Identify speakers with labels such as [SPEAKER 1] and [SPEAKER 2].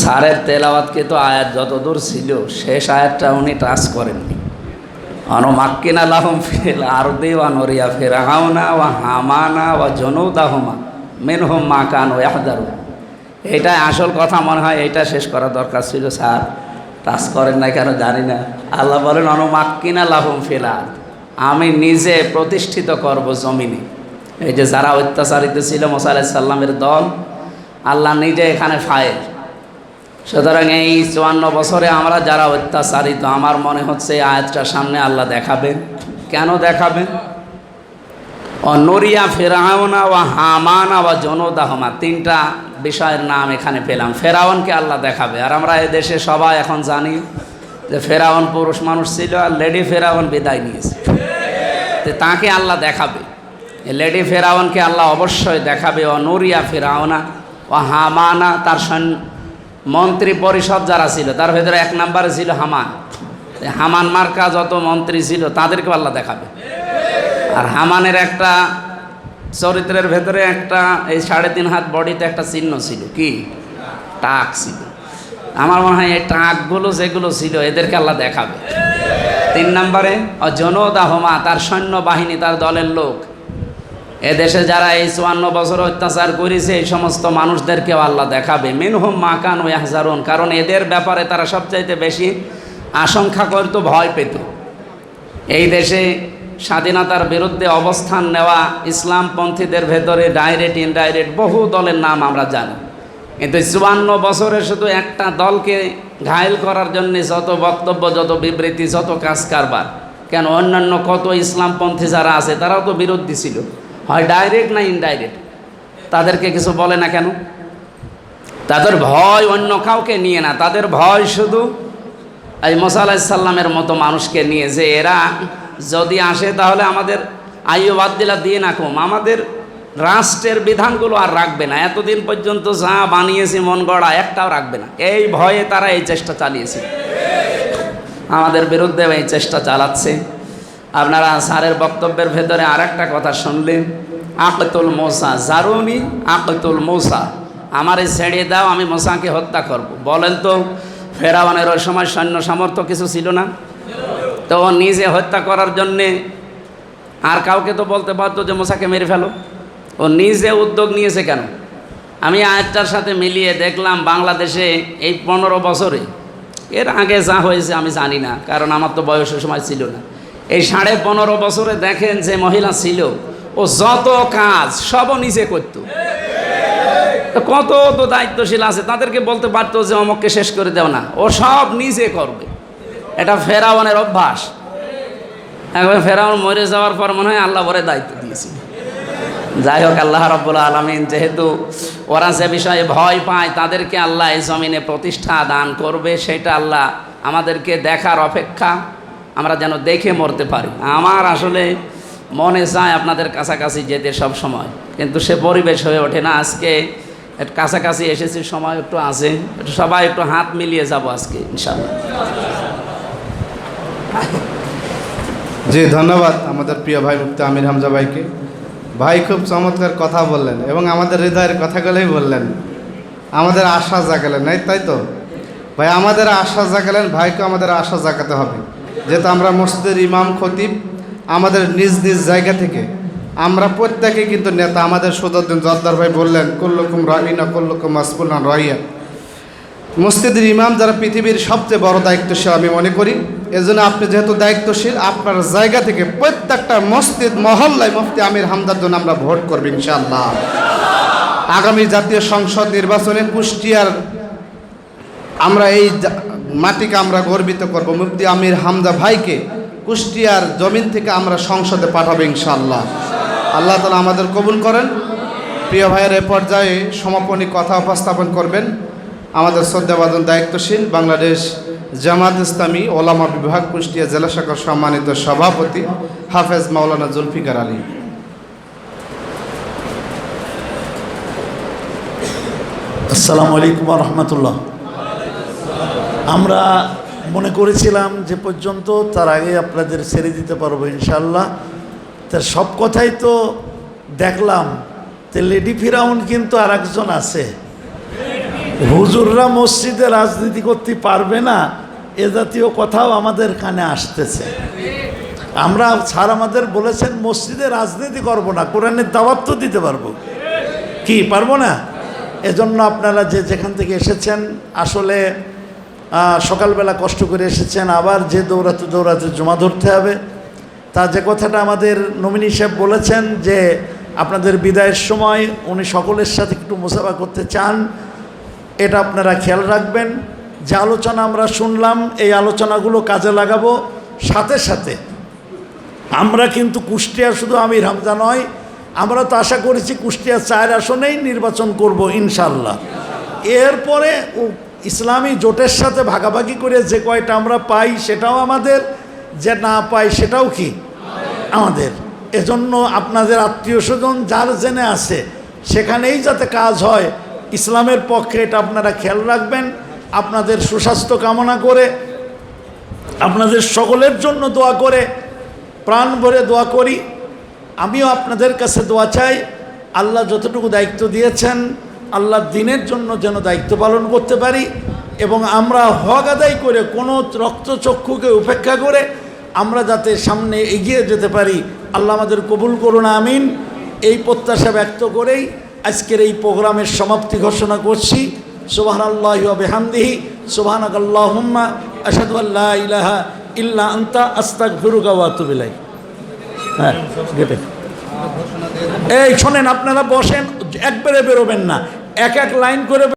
[SPEAKER 1] সারের তেলাওয়াতকে তো আয়াত যতদূর ছিল, শেষ আয়াতটা উনি টাচ করেননি। অনুমাক্কিনা লাহম ফিল আরদি ওয়া নরিয়া ফিরাউনা ওয়া হামানা ওয়া জনৌদাহমা মিনহুম মা কান ও ইয়াহদারু এটাই আসল কথা মনে হয়, এটা শেষ করা দরকার ছিল, স্যার। টাচ করেন না কেন জানি না। আল্লাহ বলেন অনুমাক্কিনা লাহম ফিল আমি নিজে প্রতিষ্ঠিত করব জমিনে। এই যে যারা অত্যাচারিত ছিল মোসা আলাইসাল্লামের দল, আল্লাহ নিজে এখানে ফাইল সুতরাং এই চুয়ান্ন বছরে আমরা যারা অত্যাচারিত, আমার মনে হচ্ছে আয়াতটা সামনে আল্লাহ দেখাবেন কেন দেখাবেন নরিয়া, ফেরাউনা ও হামানা বা জনদাহমা, তিনটা বিষয়ের নাম এখানে পেলাম। ফেরাউনকে আল্লাহ দেখাবে। আর আমরা এ দেশে সবাই এখন জানি যে ফেরাউন পুরুষ মানুষ ছিল আর লেডি ফেরাউন বিদায় নিয়েছে। তো তাকে আল্লাহ দেখাবে। লেডি ফেরাউনকে আল্লাহ অবশ্যই দেখাবে। ও নরিয়া, ফেরাউনা ও হামানা, তার সৈন্য মন্ত্রী পরিষদ যারা ছিল, তার ভেতরে এক নাম্বারে ছিল হামান। হামান মার্কা যত মন্ত্রী ছিল, তাদেরকে আল্লাহ দেখাবে। আর হামানের একটা চরিত্রের ভেতরে একটা এই সাড়ে তিন হাত বডিতে একটা চিহ্ন ছিল, কি? টাক ছিল। আমার মনে হয় এই টাকগুলো যেগুলো ছিল, এদেরকে আল্লাহ দেখাবে। তিন নম্বরে জনদাহমা তার সৈন্য বাহিনী তার দলের লোক। এদেশে যারা এই চুয়ান্ন বছর অত্যাচার করেছে, এই সমস্ত মানুষদেরকেও আল্লাহ দেখাবে। মিনহুম মাকান ও ইয়াহজারুন, কারণ এদের ব্যাপারে তারা সবচাইতে বেশি আশঙ্কা করতো, ভয় পেত। এই দেশে স্বাধীনতার বিরুদ্ধে অবস্থান নেওয়া ইসলামপন্থীদের ভেতরে ডাইরেক্ট, ইনডাইরেক্ট বহু দলের নাম আমরা জানি। কিন্তু চুয়ান্ন বছরে শুধু একটা দলকে ঘায়েল করার জন্য যত বক্তব্য, যত বিবৃতি, যত কাজ কারবার কেন অন্যান্য কত ইসলামপন্থী যারা আছে, তারাও তো বিরোধী ছিল। হয় ডাইরেক্ট না ইনডাইরেক্ট তাদেরকে কিছু বলে না কেন? তাদের ভয় অন্য কাউকে নিয়ে না, তাদের ভয় শুধু এই মোসা আলাহিসাল্লামের মতো মানুষকে নিয়ে যে এরা যদি আসে তাহলে আমাদের আইও বাদ দিলা দিয়ে না কম আমাদের রাষ্ট্রের বিধানগুলো আর রাখবে না। এতদিন পর্যন্ত যা বানিয়েছি মন গড়া, একটাও রাখবে না। এই ভয়ে তারা এই চেষ্টা চালিয়েছে। আমাদের বিরুদ্ধে এই চেষ্টা চালাচ্ছে। আপনারা স্যারের বক্তব্যের ভেতরে আর একটা কথা শুনলেন, আকতুল মোসা, জারুনি আকতুল মোসা, আমারে ছেড়ে দাও, আমি মোসাকে হত্যা করব। বলেন তো ফেরাওয়ানের ওই সময় সৈন্য সামর্থ্য কিছু ছিল না? তো ও নিজে হত্যা করার জন্যে আর কাউকে তো বলতে পারতো যে মোসাকে মেরে ফেলো। ও নিজে উদ্যোগ নিয়েছে কেন? আমি আয়টার সাথে মিলিয়ে দেখলাম বাংলাদেশে এই পনেরো বছরে, এর আগে যা হয়েছে আমি জানি না, কারণ আমার তো বয়সের সময় ছিল না। এই সাড়ে পনেরো বছরে দেখেন যে মহিলা ছিল, ও যত কাজ সবও নিজে করতো। কত তো দায়িত্বশীল আছে, তাদেরকে বলতে পারতো যে অমককে শেষ করে দেও না, ও সব নিজে করবে। এটা ফেরাওয়ানের অভ্যাস। একবার ফেরাউন মরে যাওয়ার পর মনে হয় আল্লাহ বরে দায়িত্ব দিয়েছে। যাই হোক, আল্লাহ রব্বুল আলমিন যেহেতু ওরা যে বিষয়ে ভয় পায়, তাদেরকে আল্লাহ এই জমিনে প্রতিষ্ঠা দান করবে, সেটা আল্লাহ আমাদেরকে দেখার অপেক্ষা। আমরা যেন দেখে মরতে পারি। আমার আসলে মনে চায় আপনাদের কাছাকাছি যেতে সব সময়। কিন্তু সে পরিবেশ হয়ে ওঠে না। আজকে কাছাকাছি এসেছি, সময় একটু আছে। একটু সবাই একটু হাত মিলিয়ে যাব আজকে ইনশাল্লাহ
[SPEAKER 2] জি, ধন্যবাদ আমাদের প্রিয় ভাই মুক্তি আমির হামজা ভাইকে। ভাই খুব চমৎকার কথা বললেন এবং আমাদের হৃদয়ের কথাগুলোই বললেন। আমাদের আশা জাগালেন তাই তো? ভাই, আমাদের আশা জাগালেন, ভাইকে আমাদের আশা জাগাতে হবে। যেহেতু আমরা মসজিদের ইমাম, খতিব আমাদের নিজ নিজ জায়গা থেকে। আমরা প্রত্যেকে কিন্তু নেতা, আমাদের সদরদিন জর্দার ভাই বললেন, কল্লকুম রাহিনা কল্লকুম মাসফুল্লান রাহিয়া মসজিদের ইমাম যারা পৃথিবীর সবচেয়ে বড় দায়িত্বশীল, আমি মনে করি, এজন্য আপনি যেহেতু দায়িত্বশীল, আপনার জায়গা থেকে প্রত্যেকটা মসজিদ মহল্লায় মুফতি আমির হামদার জন্য আমরা ভোট করব, ইনশাআল্লাহ। আগামী জাতীয় সংসদ নির্বাচনে কুষ্টিয়ার আমরা এই মাটিকে আমরা গর্বিত করব। মুফতি আমির হামদা ভাইকে কুষ্টিয়ার জমিন থেকে আমরা সংসদে পাঠাবো ইনশাআল্লাহ। আল্লাহ তালা আমাদের কবুল করেন। প্রিয় ভাইয়ের এ পর্যায়ে সমাপনী কথা উপস্থাপন করবেন আমাদের শ্রদ্ধাবাদন দায়িত্বশীল বাংলাদেশ জামাত ইসলামী ওলামা বিভাগ কুষ্টিয়া জেলা শাখার সম্মানিত সভাপতি হাফেজ মাওলানা জুলফিকার আলী।
[SPEAKER 3] আসসালামু আলাইকুম রহমতুল্লাহ। আমরা মনে করেছিলাম যে পর্যন্ত তার আগে আপনাদের ছেড়ে দিতে পারব ইনশাল্লাহ তা সব কথাই তো দেখলাম। তো লেডি ফিরাউন কিন্তু আর একজন আছে। হুজুররা মসজিদে রাজনীতি করতে পারবে না, এ জাতীয় কথাও আমাদের কানে আসতেছে। আমরা স্যার আমাদের বলেছেন, মসজিদে রাজনীতি করব না, কোরআনের দাওয়াত তো দিতে পারব। কি, পারব না? এজন্য আপনারা যে যেখান থেকে এসেছেন, আসলে সকালবেলা কষ্ট করে এসেছেন, আবার যে দৌড়াতে দৌড়াতে জমা ধরতে হবে। তা যে কথাটা আমাদের নমিনি সাহেব বলেছেন যে, আপনাদের বিদায়ের সময় উনি সকলের সাথে একটু মোসাফা করতে চান, এটা আপনারা খেয়াল রাখবেন। যে আলোচনা আমরা শুনলাম, এই আলোচনাগুলো কাজে লাগাবো। সাথে সাথে, আমরা কিন্তু কুষ্টিয়া শুধু আমির হামজা নয়, আমরা তো আশা করেছি কুষ্টিয়া চার আসনেই নির্বাচন করব ইনশাল্লাহ এরপরে ইসলামী জোটের সাথে ভাগাভাগি করে যে কয়টা আমরা পাই সেটাও আমাদের, যে না পাই সেটাও কি? আমাদের। এজন্য আপনাদের আত্মীয় স্বজন যার জেনে আছে, সেখানেই যাতে কাজ হয়, ইসলামের পক্ষে এটা আপনারা খেয়াল রাখবেন। আপনাদের সুস্বাস্থ্য কামনা করে, আপনাদের সকলের জন্য দোয়া করে, প্রাণ ভরে দোয়া করি। আমিও আপনাদের কাছে দোয়া চাই। আল্লাহ যতটুকু দায়িত্ব দিয়েছেন আল্লাহ দিনের জন্য যেন দায়িত্ব পালন করতে পারি এবং আমরা হক আদায় করে কোনো রক্তচক্ষুকে উপেক্ষা করে আমরা যাতে সামনে এগিয়ে যেতে পারি। আল্লাহ আমাদের কবুল করুন, আমিন। এই প্রত্যাশা ব্যক্ত করেই আজকের এই প্রোগ্রামের সমাপ্তি ঘোষণা করছি। সুবাহান আল্লাহ বেহামদিহি। সুবাহান আল্লাহম্মা আসাদু আল্লাহ ইলাহা ইল্লা আন্তা আস্তাক ফিরুকা ওয়াতুবিলাই হ্যাঁ এই, শোনেন, আপনারা বসেন, একবারে বেরোবেন না। এক এক লাইন করে